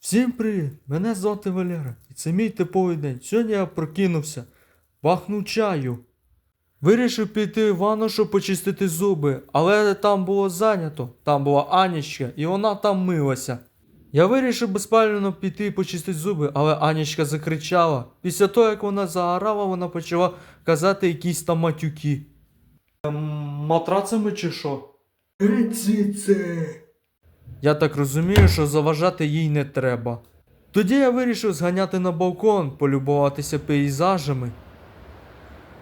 Всім привіт! Мене звати Валера, і це мій типовий день. Сьогодні я прокинувся, бахнув чаю. Вирішив піти в ванну, щоб почистити зуби, але там було зайнято, там була Анічка, і вона там милася. Я вирішив безпально піти і почистити зуби, але Анічка закричала. Після того, як вона загорала, вона почала казати якісь там матюки. Матрацами чи що? Звідси. Я так розумію, що заважати їй не треба. Тоді я вирішив зганяти на балкон, полюбуватися пейзажами.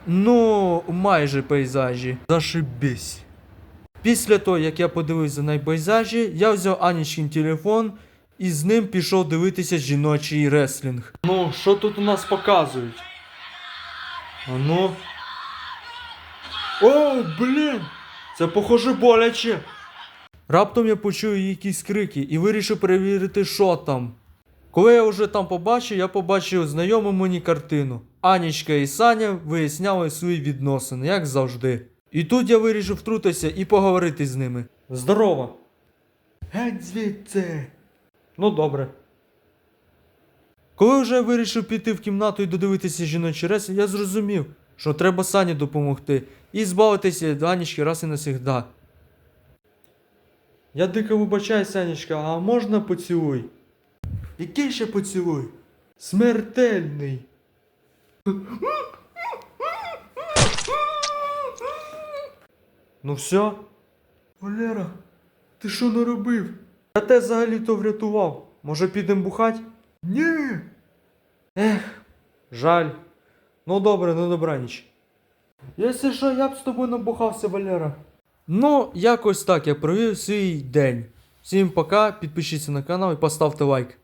Ну, майже пейзажі. Зашибись. Після того, як я подивився на пейзажі, я взяв Анічкин телефон і з ним пішов дивитися жіночий реслінг. Ну, що тут у нас показують? А ну. О, блін! Це похоже боляче. Раптом я почув якісь крики і вирішив перевірити, що там. Коли я вже там побачив, я побачив знайому мені картину. Анічка і Саня виясняли свої відносини, як завжди. І тут я вирішив втрутитися і поговорити з ними. Здорово. Геть звідси. Ну добре. Коли вже я вирішив піти в кімнату і додивитися жіночий рес, я зрозумів, що треба Сані допомогти і збавитися від Анічки раз і навсігда. Я дико вибачаю, Санечка, а можна поцілуй? Який ще поцілуй? Смертельний. Ну все? Валера, ти що наробив? Я те взагалі-то врятував. Може підемо бухать? Ні. Ех, жаль. Ну добре, ну добраніч. Якщо що, я б з тобою набухався, Валера. Ну, якось так я провів свій день. Всім пока, підпишіться на канал і поставте лайк.